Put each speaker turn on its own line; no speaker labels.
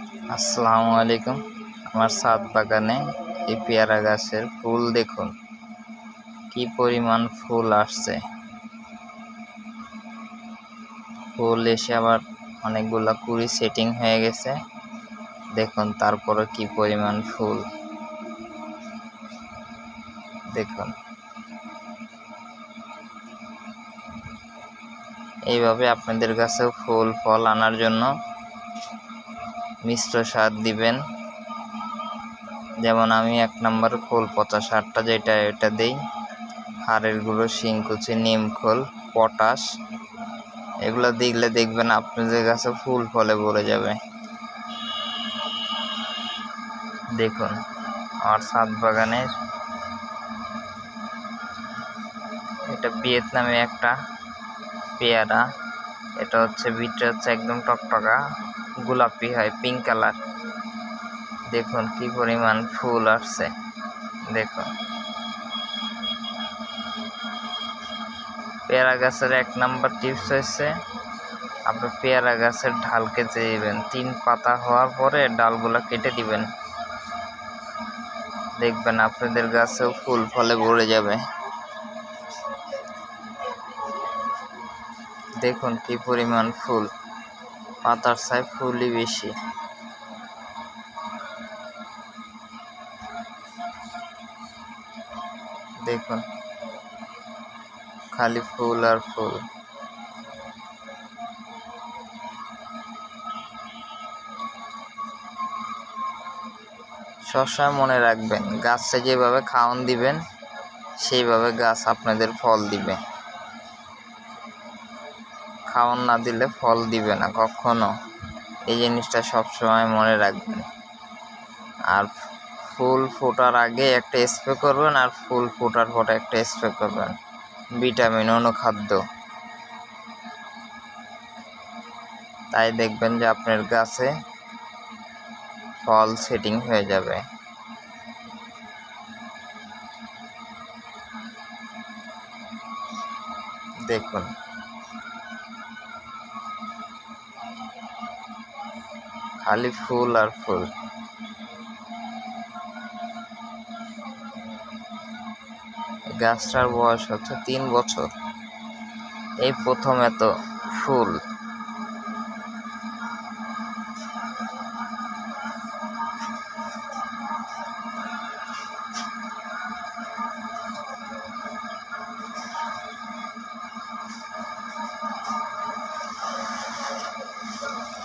আসসালামু আলাইকুম আমার ছাদ বাগানে এই পেয়ারা গাছের ফুল দেখুন। কি পরিমাণ ফুল আসছে। ফুল এসে আবার অনেকগুলা কুড়ি সেটিং হয়ে গেছে। দেখুন তারপরে কি পরিমাণ ফুল। দেখুন। এইভাবে আপনাদের কাছেও ফুল, ফল আনার জন্য মিশ্র সার দিবেন। যেমন আমি এক নম্বর খোল, পচা সারটা যেটা, এটা দেই। হাড়ের গুঁড়ো শিংকুচি নিম খোল, পটাশ। এগুলো দিলে দেখবেন আপনাদের কাছে ফুল ফলে ভরে যাবে। দেখুন, আমার ছাদ বাগানের এটা ভিয়েতনামে একটা পেয়ারা। এটা হচ্ছে, ভিতরে হচ্ছে একদম টকটকা, গোলাপি হয় পিঙ্ক কালার দেখুন কি পরিমাণ ফুল আসছে, দেখুন। পেয়ারা গাছের এক নাম্বার টিপস হয়েছে, আপনি পেয়ারা গাছের ঢাল কেটে দিবেন তিন পাতা হওয়ার পরে ডালগুলা কেটে দিবেন। দেখবেন আপনাদের গাছেও ফুল ফলে ভরে যাবে। দেখুন কি পরিমাণ ফুল। পাতার চাই ফুলই বেশি। দেখুন। খালি ফুল আর ফুল। সবসময় মনে রাখবেন, গাছে যেভাবে খাওয়ান দিবেন, সেইভাবে গাছ আপনাদের ফল দিবে। খাওয়ান না দিলে ফল দিবে না, কখনো। এই জিনিসটা সবসময় মনে রাখবেন। আর ফুল ফোটার আগে একটা স্প্রে করবেন, আর ফুল ফোটার পরে একটা স্প্রে করবেন। ভিটামিন, অনুখাদ্য। তাই দেখবেন যে আপনার গাছে ফল সেটিং হয়ে যাবে। দেখুন। খালি ফুল আর ফুল। গাছটার বয়স হচ্ছে তিন বছর। এই প্রথম এত ফুল।